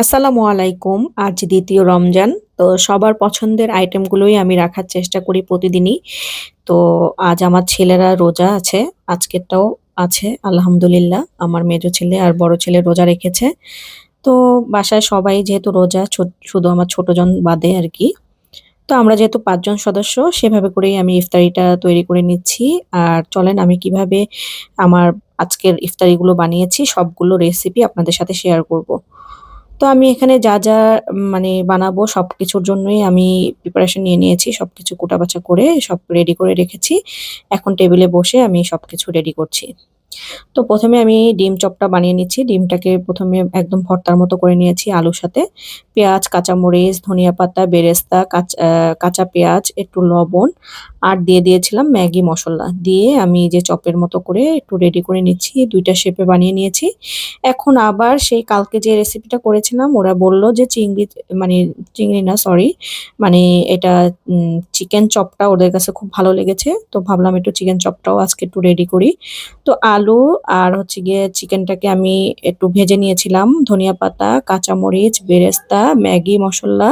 আসসালামু আলাইকুম, আজ দ্বিতীয় রমজান, তো সবার পছন্দের আইটেমগুলোই আমি রাখার চেষ্টা করি প্রতিদিনই। তো আজ আমার ছেলেরা রোজা আছে, আজকেরটাও আছে, আলহামদুলিল্লাহ। আমার মেজো ছেলে আর বড় ছেলে রোজা রেখেছে। তো বাসায় সবাই যেহেতু রোজা শুধু আমার ছোটজন বাদে আর কি। তো আমরা যেহেতু পাঁচজন সদস্য, সেভাবে করেই আমি ইফতারিটা তৈরি করে নিচ্ছি। আর চলেন, আমি কীভাবে আমার আজকের ইফতারিগুলো বানিয়েছি, সবগুলো রেসিপি আপনাদের সাথে শেয়ার করব। তো আমি এখানে যা, যা মানে বানাবো সব কিছুর জন্যই আমি প্রিপারেশন নিয়ে নিয়েছি। সব সবকিছু কুটাবাছা করে সব রেডি করে রেখেছি। এখন টেবিলে বসে আমি সব কিছু রেডি করছি। তো প্রথমে আমি ডিম চপটা বানিয়ে নিচ্ছি। ডিমটাকে প্রথমে একদম ভর্তার মতো করে নিয়েছি আলুর সাথে। পেঁয়াজ, কাঁচামরিচ, ধনিয়া পাতা, বেরেস্তা, কাঁচ কাঁচা পেঁয়াজ, একটু লবণ আর দিয়ে দিয়েছিলাম ম্যাগি মশলা দিয়ে আমি যে চপের মতো করে একটু রেডি করে নিচ্ছি। দুইটা শেপে বানিয়ে নিয়েছি। এখন আবার সেই কালকে যে রেসিপিটা করেছিলাম ওরা বলল যে চিংড়ি মানে চিংড়ি না সরি মানে এটা চিকেন চপটা ওদের কাছে খুব ভালো লেগেছে। তো ভাবলাম একটু চিকেন চপটাও আজকে একটু রেডি করি। তো আলু আর হচ্ছে গিয়ে চিকেনটাকে আমি একটু ভেজে নিয়েছিলাম। ধনিয়া পাতা, কাঁচামরিচ, বেরেস্তা, ম্যাগি মশলা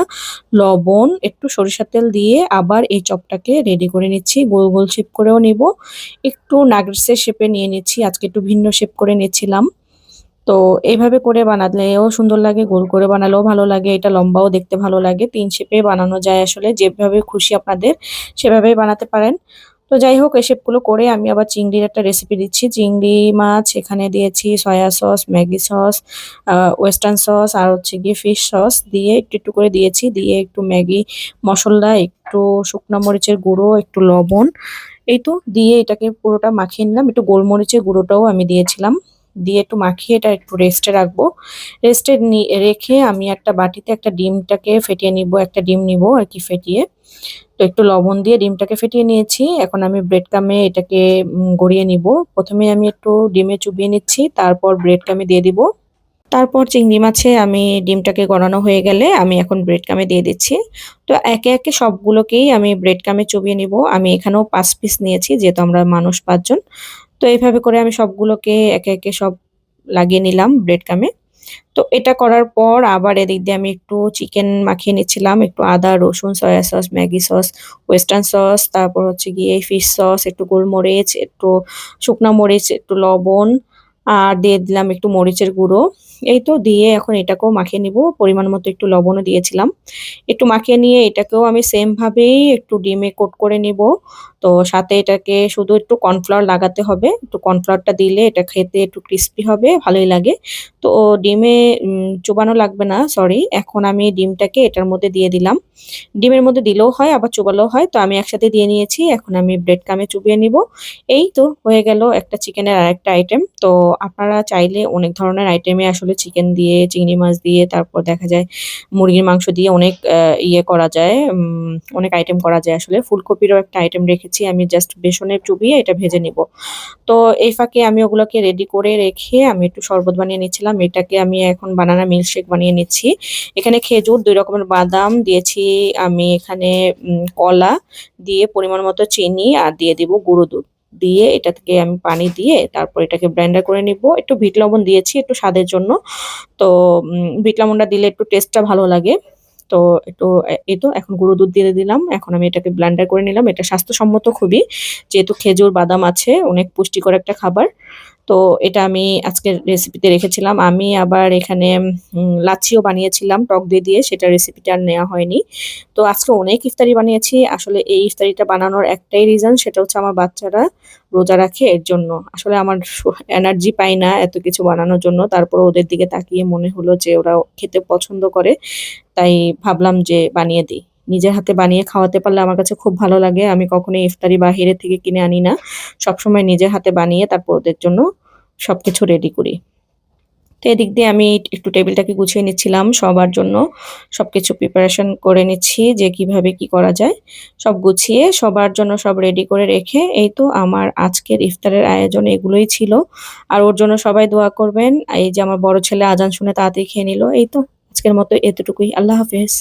লবণ, একটু সরিষার তেল দিয়ে আবার এই চপটাকে রেডি করে নিচ্ছি। গোল, গোল শেপ করেও নিবো। একটু নাগেটসের শেপে নিয়ে নিচ্ছি। আজকে একটু ভিন্ন শেপ করে নিচ্ছিলাম। তো এইভাবে করে বানালেও সুন্দর লাগে, গোল করে বানালেও ভালো লাগে, এটা লম্বাও দেখতে ভালো লাগে। তিন শেপে বানানো যায় আসলে যেভাবে খুশি আপনাদের সেভাবেই বানাতে পারেন। তো যাই হোক এই শেপগুলো করে আমি আবার চিংড়ির একটা রেসিপি দিচ্ছি। চিংড়ি মাছ এখানে দিয়েছি soya sauce, Maggi sauce, western sauce আর হচ্ছে গিয়ে ফিশ সস দিয়ে একটু, একটু করে দিয়েছি। দিয়ে একটু ম্যাগি মশলা একটু শুকনা মরিচের গুঁড়ো, একটু লবণ এই তো দিয়ে এটাকে পুরোটা মাখিয়ে নিলাম। একটু গোলমরিচের গুঁড়োটাও আমি দিয়েছিলাম। দিয়ে একটু মাখিয়ে এটা একটু রেস্টে রাখব। রেস্টে রেখে আমি একটা বাটিতে একটা ডিমটাকে ফেটিয়ে নিবো। একটা ডিম নিব আর কি ফেটিয়ে। তো একটু লবণ দিয়ে ডিমটাকে ফেটিয়ে নিয়েছি। এখন আমি ব্রেড কামে এটাকে গড়িয়ে নিবো। ১ম এ আমি একটু ডিমে চুবিয়ে নিচ্ছি। তারপর ব্রেড কামে দিয়ে দিবো। তারপর চিংড়ি মাছে আমি ডিমটাকে গড়ানো হয়ে গেলে আমি এখন ব্রেড কামে দিয়ে দিচ্ছি। তো একে, একে সবগুলোকেই আমি ব্রেড কামে চুবিয়ে নিবো। আমি এখানেও পাঁচ পিস নিয়েছি যেহেতু আমরা মানুষ পাঁচজন তো এইভাবে করে আমি সবগুলোকে একে, একে সব লাগিয়ে নিলাম ব্রেড ক্রামে। তো এটা করার পর আবার এদিক দিয়ে আমি একটু চিকেন মাখিয়ে নিচ্ছিলাম। একটু আদা, রসুন, soya sauce, Maggi sauce, western sauce, তারপর হচ্ছে গিয়ে ফিশ সস, একটু গোলমরিচ, একটু শুকনো মরিচ, একটু লবণ আর দিয়ে দিলাম একটু মরিচের গুঁড়ো। এই তো দিয়ে এখন এটাকেও মাখিয়ে নিবো। পরিমাণ মতো একটু লবণও দিয়েছিলাম। একটু মাখিয়ে নিয়ে এটাকেও আমি সেম ভাবেই একটু ডিমে কোট করে নিবো। তো সাথে এটাকে শুধু একটু কর্নফ্লাওয়ার লাগাতে হবে। একটু কর্নফ্লাওয়ারটা দিলে এটা খেতে একটু ক্রিস্পি হবে, ভালোই লাগে। তো ডিমে চোবানো লাগবে না সরি। এখন আমি ডিমটাকে এটার মধ্যে দিয়ে দিলাম। ডিমের মধ্যে দিলেও হয় আবার চোবালেও হয়। তো আমি একসাথে দিয়ে নিয়েছি। এখন আমি ব্রেড কামে চুবিয়ে নিবো। এই তো হয়ে গেল একটা চিকেনের আরেকটা আইটেম। তো আপনারা চাইলে অনেক ধরনের আইটেমে আসলে চিকেন দিয়ে, চিংড়ি মাছ দিয়ে তারপর দেখা যায় মুরগির মাংস দিয়ে অনেক ইয়ে করা যায়, অনেক আইটেম করা যায় আসলে। ফুলকপিরও একটা আইটেম রেখেছি। আমি জাস্ট বেসনের চুবিয়ে এটা ভেজে নিবো। তো এই ফাঁকে আমি ওগুলোকে রেডি করে রেখে আমি একটু শরবত বানিয়ে নিচ্ছিলাম। এটাকে আমি এখন বানানা মিল্কশেক বানিয়ে নিচ্ছি। এখানে খেজুর, দুই রকমের বাদাম দিয়েছি আমি এখানে কলা দিয়ে পরিমাণ মতো চিনি আর দিয়ে দিব গুঁড়ো দুধ। দিয়ে এটা থেকে আমি পানি দিয়ে তারপর এটাকে ব্লেন্ডার করে নিব একটু ভিট লবণ দিয়েছি একটু স্বাদের জন্য। তো ভিট লবণটা দিলে একটু টেস্টটা ভালো লাগে। তো একটু এই তো এখন গুঁড়ো দুধ দিয়ে দিলাম। এখন আমি এটাকে ব্লেন্ডার করে নিলাম। এটা স্বাস্থ্যসম্মত খুবই। যেহেতু খেজুর, বাদাম আছে অনেক পুষ্টিকর একটা খাবার। তো এটা আমি আজকের রেসিপিতে রেখেছিলাম। আমি আবার এখানে লাচ্ছিও বানিয়েছিলাম, টক দই দিয়ে সেটা রেসিপিটা আর নেওয়া হয়নি। তো আজকে অনেক ইফতারি বানিয়েছি। আসলে এই ইফতারিটা বানানোর একটাই রিজন সেটা হচ্ছে আমার বাচ্চারা রোজা রাখে এর জন্য। আসলে আমার এনার্জি পাই না এত কিছু বানানোর জন্য। তারপর ওদের দিকে তাকিয়ে মনে হলো যে ওরা খেতে পছন্দ করে। তাই ভাবলাম যে বানিয়ে দেই। নিজের হাতে বানিয়ে খাওয়াতে পারলে আমার কাছে খুব ভালো লাগে। আমি কখনোই ইফতারি বাহিরে থেকে কিনে আনি না। সবসময় নিজের হাতে বানিয়ে তারপর ওদের জন্য সবকিছু রেডি করি। তো এদিক দিয়ে আমি একটু টেবিলটাকে গুছিয়ে নিচ্ছিলাম সবার জন্য। সবকিছু প্রিপারেশন করে নিচ্ছি যে কীভাবে কি করা যায়। সব গুছিয়ে সবার জন্য সব রেডি করে রেখে এই তো আমার আজকের ইফতারের আয়োজন এগুলোই ছিল। আর ওর জন্য সবাই দোয়া করবেন। এই যে আমার বড় ছেলে আজান শুনে তাড়াতাড়ি খেয়ে নিল। এই তো আজকের মতো এতটুকুই। আল্লাহ হাফেজ।